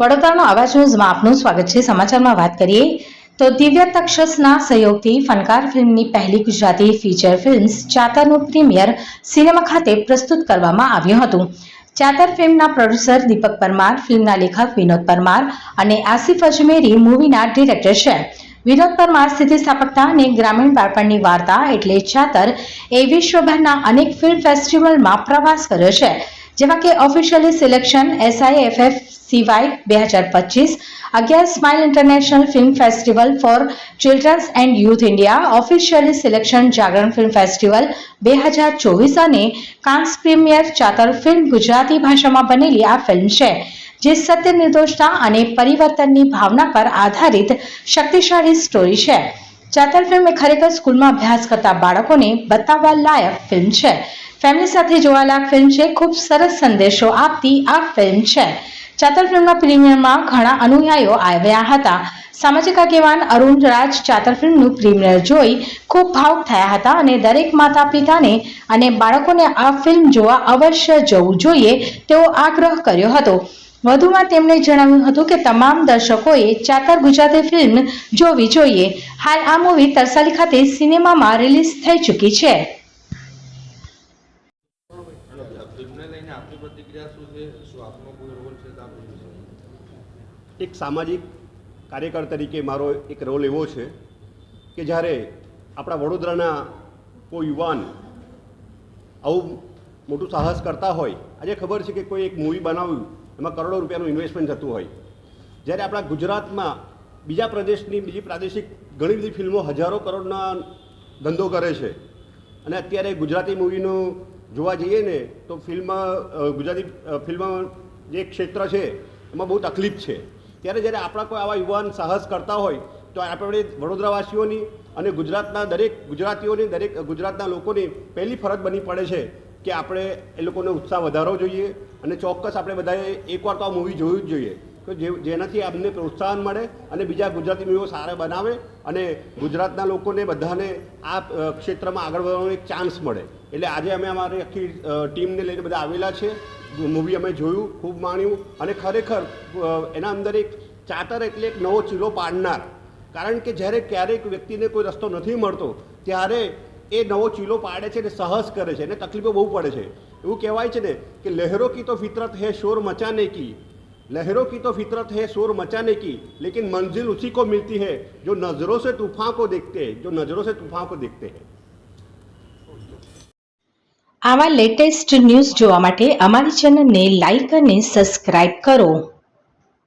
વડોદરાનો આવાજ ન્યૂઝમાં આપનું સ્વાગત છે. સમાચારમાં વાત કરીએ તો દિવ્ય તક્ષસના સહયોગથી ફનકાર ફિલ્મની પહેલી ગુજરાતી ફીચર ફિલ્મ ચાતરનું પ્રીમિયર સિનેમા ખાતે પ્રસ્તુત કરવામાં આવ્યું હતું. ચાતર ફિલ્મના પ્રોડ્યુસર દીપક પરમાર, ફિલ્મના લેખક વિનોદ પરમાર અને આસિફ અજમેરી મૂવીના ડિરેક્ટર છે. વિનોદ પરમાર સ્થિતિસ્થાપકતા અને ગ્રામીણ બાળપણની વાર્તા એટલે ચાતર એ વિશ્વભરના અનેક ફિલ્મ ફેસ્ટિવલમાં પ્રવાસ કર્યો છે. જેવા કે ઓફિશિયલી સિલેક્શન એસઆઈએફએફ સીવાય બે હજાર પચીસ, અગિયાર Smile International Film Festival for Children's and Youth India officially selection Jagran film festival બે હજાર ચોવીસ અને Cannes premiere Chaatar film Gujarati ભાષામાં બનેલી આ ફિલ્મ છે, જે સત્ય નિર્દોષતા અને પરિવર્તનની ભાવના પર આધારિત શક્તિશાળી સ્ટોરી છે. ચાતર ફિલ્મ એ ખરેખર સ્કૂલમાં અભ્યાસ કરતા બાળકોને બતાવવા લાયક ફિલ્મ છે. ફેમિલી સાથે જોવાલાયક ફિલ્મ છે. ખૂબ સરસ સંદેશો આપતી આ ફિલ્મ છે. ચાતર ફિલ્મના પ્રીમિયરમાં ઘણા અનુયાયીઓ આવ્યા હતા. સામાજિક આગેવાન અરુણ રાજ ચાતર ફિલ્મનું પ્રીમિયર જોઈ ખૂબ ભાવુક થયા હતા અને દરેક માતા પિતાને અને બાળકોને આ ફિલ્મ જોવા અવશ્ય જવું જોઈએ તેવો આગ્રહ કર્યો હતો. વધુમાં તેમણે જણાવ્યું હતું કે તમામ દર્શકોએ ચાતર ગુજરાતી ફિલ્મ જોવી જોઈએ. હાલ આ મૂવી તરસાલી ખાતે સિનેમામાં રિલીઝ થઈ ચૂકી છે. એક સામાજિક કાર્યકર તરીકે મારો એક રોલ એવો છે કે જ્યારે આપણા વડોદરાના કોઈ યુવાન આવું મોટું સાહસ કરતા હોય, આજે ખબર છે કે કોઈ એક મૂવી બનાવ્યું, એમાં કરોડો રૂપિયાનું ઇન્વેસ્ટમેન્ટ થતું હોય. જ્યારે આપણા ગુજરાતમાં બીજા પ્રદેશની બીજી પ્રાદેશિક ઘણી બધી ફિલ્મો હજારો કરોડના ધંધો કરે છે અને અત્યારે ગુજરાતી મૂવીનું જોવા જઈએ ને, તો ફિલ્મ ગુજરાતી ફિલ્મ જે ક્ષેત્ર છે, એમાં બહુ તકલીફ છે. ત્યારે જ્યારે આપણા કોઈ આવા યુવાન સાહસ કરતા હોય, તો આપણે વડોદરાવાસીઓની અને ગુજરાતના દરેક ગુજરાતીઓની, દરેક ગુજરાતના લોકોની પહેલી ફરજ બની પડે છે કે આપણે એ લોકોને ઉત્સાહ વધારવો જોઈએ અને ચોક્કસ આપણે બધાએ એકવાર તો આ મૂવી જોયું જ જોઈએ. તો જે, જેનાથી અમને પ્રોત્સાહન મળે અને બીજા ગુજરાતી મૂવીઓ સારા બનાવે અને ગુજરાતના લોકોને બધાને આ ક્ષેત્રમાં આગળ વધવાનો એક ચાન્સ મળે. એટલે આજે અમે અમારી આખી ટીમને લઈને બધા આવેલા છે. મૂવી અમે જોયું, ખૂબ માણ્યું અને ખરેખર એના અંદર એક ચાતર એટલે એક નવો ચીલો પાડનાર. કારણ કે જ્યારે ક્યારેક વ્યક્તિને કોઈ રસ્તો નથી મળતો, ત્યારે એ નવો ચીલો પાડે છે અને સાહસ કરે છે અને તકલીફો બહુ પડે છે. એવું કહેવાય છે ને કે લહેરો કી તો ફિતરત હે શોર મચાને કી लहरों की तो फितरत है शोर मचाने की लेकिन मंजिल उसी को मिलती है जो नज़रों से तूफान को देखते हैं जो नज़रों से तूफान को देखते हैं આવા લેટેસ્ટ ન્યૂઝ જોવા માટે અમારી ચેનલને લાઈક અને સબસ્ક્રાઇબ કરો